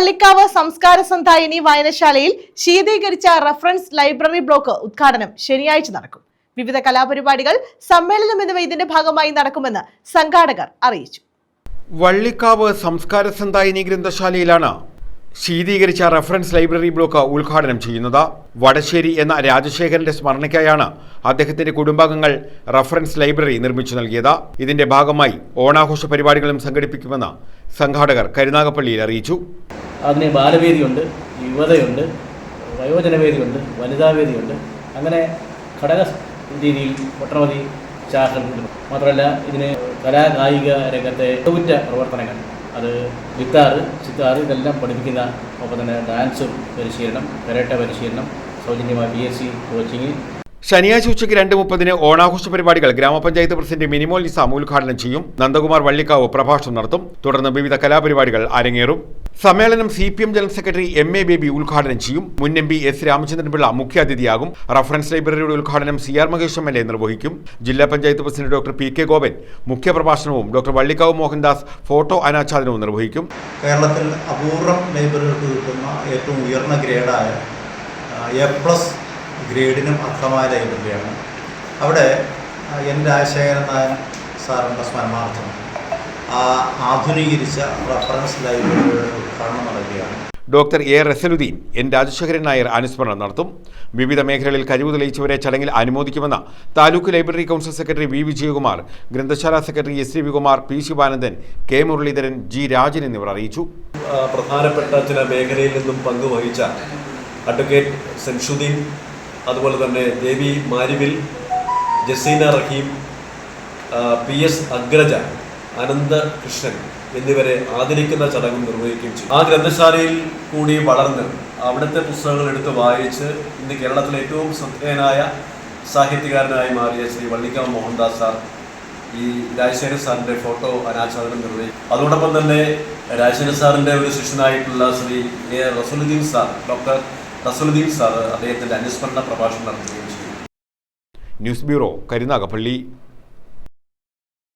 വള്ളിക്കാവ് സംസ്കാര സന്ധായിനി വായനശാലയിൽ ശീതീകരിച്ച reference library block ഉദ്ഘാടനം ശനിയാഴ്ച നടക്കും. വിവിധ കലാപരിപാടികൾ സമ്മേളനം എന്നിവ ഇതിന്റെ ഭാഗമായി നടക്കുമെന്ന് സംഘാടകർ അറിയിച്ചു. വള്ളിക്കാവ് സംസ്കാര സന്ധായിനി ഗ്രന്ഥശാലയിലാണ് ശീതീകരിച്ച റഫറൻസ് ലൈബ്രറി ബ്ലോക്ക് ഉദ്ഘാടനം ചെയ്യുന്നത് വടശ്ശേരി എന്ന രാജശേഖരന്റെ സ്മരണയ്ക്കായാണ് അദ്ദേഹത്തിന്റെ കുടുംബാംഗങ്ങൾ റഫറൻസ് ലൈബ്രറി നിർമ്മിച്ചു നൽകിയത്. ഇതിന്റെ ഭാഗമായി ഓണാഘോഷ പരിപാടികളും സംഘടിപ്പിക്കുമെന്ന് സംഘാടകർ കരുനാഗപ്പള്ളിയിൽ അറിയിച്ചു. അതിന് ബാലവേദിയുണ്ട് യുവതയുണ്ട് വയോജനവേദിയുണ്ട് വനിതാവേദിയുണ്ട്. അങ്ങനെ ഘടക രീതിയിൽ ഒട്ടനവധി ശാഖകളുണ്ട്. മാത്രമല്ല ഇതിന് കലാകായിക രംഗത്തെ മികവുറ്റ പ്രവർത്തനങ്ങൾ അത് ഗിത്താറ് ചിത്താറ് ഇതെല്ലാം പഠിപ്പിക്കുന്ന ഒപ്പം തന്നെ ഡാൻസ് പരിശീലനം കരാട്ട പരിശീലനം സൗജന്യമായ പി എസ് സി കോച്ചിങ്. ശനിയാഴ്ച ഉച്ചയ്ക്ക് രണ്ട് മുപ്പതിന് ഓണാഘോഷ പരിപാടികൾ ഗ്രാമപഞ്ചായത്ത് പ്രസിഡന്റ് മിനിമോൾ നിസാം ഉദ്ഘാടനം ചെയ്യും. നന്ദകുമാർ വള്ളിക്കാവ് പ്രഭാഷണം നടത്തും. തുടർന്ന് വിവിധ കലാപരിപാടികൾ അരങ്ങേറും. സമ്മേളനം C P M general secretary M A Baby ഉദ്ഘാടനം ചെയ്യും. മുൻ എം പി എസ് രാമചന്ദ്രൻപിള്ള മുഖ്യാതിഥിയാകും. റഫറൻസ് ലൈബ്രറിയുടെ ഉദ്ഘാടനം C R Mahesh M L A നിർവഹിക്കും. ജില്ലാ panchayat president doctor P K Gopan മുഖ്യപ്രഭാഷണവും doctor Vallikkavu Mohandas photo അനാച്ഛാദനവും നിർവഹിക്കും. കേരളത്തിൽ അപൂർവം ലൈബ്രറികൾക്ക് കിട്ടുന്ന ഏറ്റവും ഉയർന്ന ഗ്രേഡായ എ പ്ലസ് ഗ്രേഡിനും അർഹമായ ലൈബ്രറിയാണ്. അവിടെ എന്റെ എൻ രാജശേഖരൻ സാറിന്റെ സ്മരണാർത്ഥം. ആ ആധുനീകരിച്ച റഫറൻസ് ലൈബ്രറിയുടെ ഉദ്ഘാടനം നടക്കുകയാണ്. Doctor A Rasaluddin N Rajasekharan Nair അനുസ്മരണം നടത്തും. വിവിധ മേഖലകളിൽ കഴിവ് തെളിയിച്ചവരെ ചടങ്ങിൽ അനുമോദിക്കുമെന്ന് taluk library council secretary V Vijayakumar ഗ്രന്ഥശാല secretary S Ravikumar P Sivanandan K Muraleedharan G Rajan എന്നിവർ അറിയിച്ചു. പ്രധാനപ്പെട്ട ചില മേഖലയിൽ നിന്നും പങ്കുവഹിച്ച അഡ്വക്കേറ്റ് സെൻഷുദ്ദീൻ അതുപോലെ തന്നെ ദേവി മാരിവിൽ ജസീന റഹീം പി എസ് അഗ്രജ അനന്ത കൃഷ്ണൻ എന്നിവരെ ആദരിക്കുന്ന ചടങ്ങ് നിർവഹിക്കുകയും ചെയ്തു. ആ ഗ്രന്ഥശാലയിൽ കൂടി വളർന്ന് അവിടുത്തെ പുസ്തകങ്ങൾ എടുത്ത് വായിച്ച് ഇന്ന് കേരളത്തിലെ ഏറ്റവും ശ്രദ്ധേയനായ സാഹിത്യകാരനായി മാറിയ ശ്രീ വള്ളിക്കാവ് മോഹൻദാസ് സാർ ഈ രാജശേഖരൻ സാറിന്റെ ഫോട്ടോ അനാച്ഛാദനം നിർവഹിക്കും. അതോടൊപ്പം തന്നെ രാജശേഖരൻ സാറിന്റെ ഒരു ശിഷ്യനായിട്ടുള്ള Shri A Rasuluddin sir doctor Rasuluddin sir അദ്ദേഹത്തിന്റെ അനുസ്മരണ പ്രഭാഷണം നടത്തുകയും ചെയ്തു. News bureau Karunagappally.